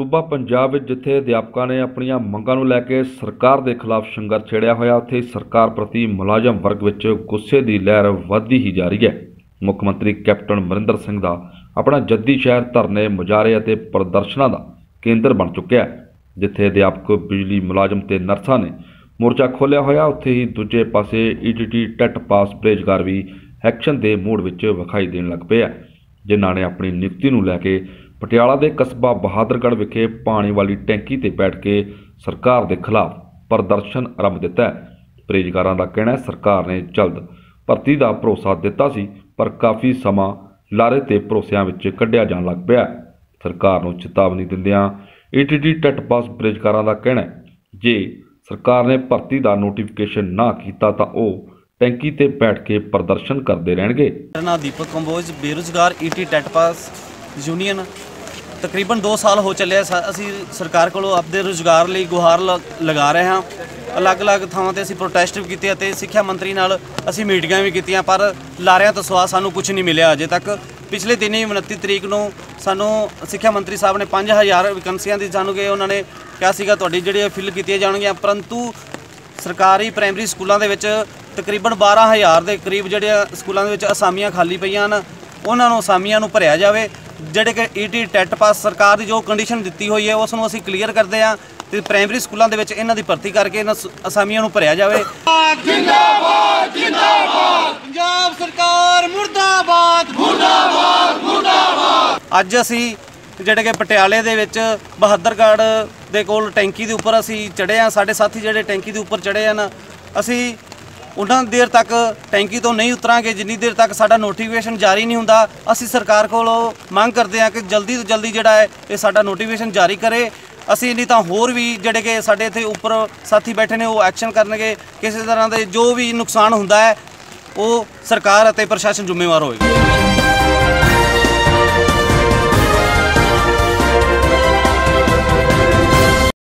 ਸੂਬਾ ਪੰਜਾਬ ਵਿੱਚ ਜਿੱਥੇ ਅਧਿਆਪਕਾਂ ਨੇ ਆਪਣੀਆਂ ਮੰਗਾਂ ਨੂੰ ਲੈ ਕੇ ਸਰਕਾਰ ਦੇ ਖਿਲਾਫ ਸੰਘਰਸ਼ ਛੇੜਿਆ ਹੋਇਆ, ਉੱਥੇ ਹੀ ਸਰਕਾਰ ਪ੍ਰਤੀ ਮੁਲਾਜ਼ਮ ਵਰਗ ਵਿੱਚ ਗੁੱਸੇ ਦੀ ਲਹਿਰ ਵੱਧਦੀ ਹੀ ਜਾ ਰਹੀ ਹੈ। ਮੁੱਖ ਮੰਤਰੀ ਕੈਪਟਨ ਅਮਰਿੰਦਰ ਸਿੰਘ ਦਾ ਆਪਣਾ ਜੱਦੀ ਸ਼ਹਿਰ ਧਰਨੇ, ਮੁਜ਼ਾਹਰੇ ਅਤੇ ਪ੍ਰਦਰਸ਼ਨਾਂ ਦਾ ਕੇਂਦਰ ਬਣ ਚੁੱਕਿਆ ਹੈ, ਜਿੱਥੇ ਅਧਿਆਪਕ ਬਿਜਲੀ ਮੁਲਾਜ਼ਮ ਤੇ ਨਰਸਾਂ ਨੇ ਮੋਰਚਾ ਖੋਲ੍ਹਿਆ ਹੋਇਆ। ਉੱਥੇ ਹੀ ਦੂਜੇ ਪਾਸੇ ਈਟੀਟੀ ਟੈਟ ਪਾਸ ਬੇਰੁਜ਼ਗਾਰ ਵੀ ਐਕਸ਼ਨ ਦੇ ਮੂਡ ਵਿੱਚ ਵਿਖਾਈ ਦੇਣ ਲੱਗ ਪਿਆ ਜਿਨ੍ਹਾਂ ਨੇ ਆਪਣੀ ਨਿਯੁਕਤੀ ਨੂੰ ਲੈ ਕੇ ਪਟਿਆਲਾ ਦੇ ਕਸਬਾ ਬਹਾਦਰਗੜ੍ਹ ਵਿਖੇ ਪਾਣੀ ਵਾਲੀ ਟੈਂਕੀ ਤੇ ਬੈਠ ਕੇ ਸਰਕਾਰ ਦੇ ਖਿਲਾਫ ਪ੍ਰਦਰਸ਼ਨ ਆਰੰਭ ਦਿੱਤਾ ਹੈ। ਬੇਰੁਜ਼ਗਾਰਾਂ ਦਾ ਕਹਿਣਾ ਹੈ, ਸਰਕਾਰ ਨੇ ਜਲਦ ਭਰਤੀ ਦਾ ਭਰੋਸਾ ਦਿੱਤਾ ਸੀ, ਪਰ ਕਾਫੀ ਸਮਾਂ ਲਾਰੇ ਤੇ ਭਰੋਸਿਆਂ ਵਿੱਚ ਕੱਢਿਆ ਜਾਣ ਲੱਗ ਪਿਆ ਸਰਕਾਰ ਨੂੰ ਚੇਤਾਵਨੀ ਦਿੰਦਿਆਂ ਈਟੀਟੀ ਟੈਟ ਪਾਸ ਬੇਰੁਜ਼ਗਾਰਾਂ ਦਾ ਕਹਿਣਾ ਹੈ, ਜੇ ਸਰਕਾਰ ਨੇ ਭਰਤੀ ਦਾ ਨੋਟੀਫਿਕੇਸ਼ਨ ਨਾ ਕੀਤਾ ਤਾਂ ਉਹ ਟੈਂਕੀ ਤੇ ਬੈਠ ਕੇ ਪ੍ਰਦਰਸ਼ਨ ਕਰਦੇ ਰਹਿਣਗੇ। ਮੇਰਾ ਨਾਮ ਦੀਪਕ ਕੰਬੋਜ, ਬੇਰੁਜ਼ਗਾਰ ਈਟੀ ਟੈਟ ਯੂਨੀਅਨ ਤਕਰੀਬਨ 2 ਸਾਲ ਹੋ ਚੱਲਿਆ ਸਾ- ਅਸੀਂ ਸਰਕਾਰ ਕੋਲੋਂ ਆਪਦੇ ਰੁਜ਼ਗਾਰ ਲਈ ਗੁਹਾਰ ਲ- ਲਗਾ ਰਹੇ ਹਾਂ। ਅਲੱਗ-ਅਲੱਗ ਥਾਵਾਂ ਤੇ ਅਸੀਂ ਪ੍ਰੋਟੈਸਟ ਵੀ ਕੀਤੇ ਅਤੇ ਸਿੱਖਿਆ ਮੰਤਰੀ ਨਾਲ ਅਸੀਂ ਮੀਟਿੰਗਾਂ ਵੀ ਕੀਤੀਆਂ, ਪਰ ਲਾਰਿਆਂ ਤੋਂ ਸਵਾ ਸਾਨੂੰ ਕੁਝ ਨਹੀਂ ਮਿਲਿਆ ਅਜੇ ਤੱਕ। ਪਿਛਲੇ ਦਿਨੀ 29 ਤਰੀਕ ਨੂੰ ਸਾਨੂੰ ਸਿੱਖਿਆ ਮੰਤਰੀ ਸਾਹਿਬ ਨੇ 5000 ਵੈਕੈਂਸੀਆਂ ਦੀ ਸਾਨੂੰ ਕਿ ਉਹਨਾਂ ਨੇ ਕਿਹਾ ਸੀਗਾ, ਤੁਹਾਡੀ ਜਿਹੜੀ ਫਿਲ ਕੀਤੀਆਂ ਜਾਣਗੀਆਂ। ਪਰੰਤੂ ਸਰਕਾਰੀ ਪ੍ਰਾਇਮਰੀ ਸਕੂਲਾਂ ਦੇ ਵਿੱਚ ਤਕਰੀਬਨ 12000 ਦੇ ਕਰੀਬ ਜਿਹੜੇ ਸਕੂਲਾਂ ਦੇ ਵਿੱਚ ਅਸਾਮੀਆਂ ਖਾਲੀ ਪਈਆਂ ਹਨ, ਉਹਨਾਂ ਨੂੰ ਅਸਾਮੀਆਂ ਨੂੰ ਭਰਿਆ ਜਾਵੇ। ਜਿਹੜੇ ਕਿ ਈਟੀ ਟੈਟ ਪਾਸ ਸਰਕਾਰ ਦੀ ਜੋ ਕੰਡੀਸ਼ਨ ਦਿੱਤੀ ਹੋਈ ਹੈ ਉਸ ਨੂੰ ਅਸੀਂ ਕਲੀਅਰ ਕਰਦੇ ਹਾਂ ਤੇ ਪ੍ਰਾਇਮਰੀ ਸਕੂਲਾਂ ਦੇ ਵਿੱਚ ਇਹਨਾਂ ਦੀ ਭਰਤੀ ਕਰਕੇ ਇਹਨਾਂ ਸ- ਅਸਾਮੀਆਂ ਨੂੰ ਭਰਿਆ ਜਾਵੇ। ਪੰਜਾਬ ਸਰਕਾਰ ਮੁਰਦਾਬਾਦ। ਮੁਰਦਾਬਾਦ ਮੁਰਦਾਬਾਦ। ਅੱਜ ਅਸੀਂ ਜਿਹੜੇ ਕਿ ਪਟਿਆਲੇ ਦੇ ਵਿੱਚ ਬਹਾਦਰਗੜ੍ਹ ਦੇ ਕੋਲ ਟੈਂਕੀ ਦੇ ਉੱਪਰ ਅਸੀਂ ਚੜ੍ਹੇ ਆ ਸਾਡੇ ਸਾਥੀ ਜਿਹੜੇ ਟੈਂਕੀ ਦੇ ਉੱਪਰ ਚੜ੍ਹੇ ਹਨ ਅਸੀਂ ਉਹਨਾਂ ਦੇਰ ਤੱਕ ਟੈਂਕੀ ਤੋਂ ਨਹੀਂ ਉਤਰਾਂਗੇ, ਜਿੰਨੀ ਦੇਰ ਤੱਕ ਸਾਡਾ ਨੋਟੀਫਿਕੇਸ਼ਨ ਜਾਰੀ ਨਹੀਂ ਹੁੰਦਾ, ਅਸੀਂ ਸਰਕਾਰ ਕੋਲੋਂ ਮੰਗ ਕਰਦੇ ਹਾਂ ਕਿ ਜਲਦੀ ਤੋਂ ਜਲਦੀ ਜਿਹੜਾ ਹੈ, ਇਹ ਸਾਡਾ ਨੋਟੀਫਿਕੇਸ਼ਨ ਜਾਰੀ ਕਰੇ। ਅਸੀਂ ਨਹੀਂ ਤਾਂ ਹੋਰ ਵੀ ਜਿਹੜੇ ਕਿ ਸਾਡੇ ਇੱਥੇ ਉੱਪਰ ਸਾਥੀ ਬੈਠੇ ਨੇ, ਉਹ ਐਕਸ਼ਨ ਕਰਨਗੇ। ਕਿਸੇ ਤਰ੍ਹਾਂ ਦੇ ਜੋ ਵੀ ਨੁਕਸਾਨ ਹੁੰਦਾ ਹੈ, ਉਹ ਸਰਕਾਰ ਅਤੇ ਪ੍ਰਸ਼ਾਸਨ ਜ਼ਿੰਮੇਵਾਰ ਹੋਏਗਾ।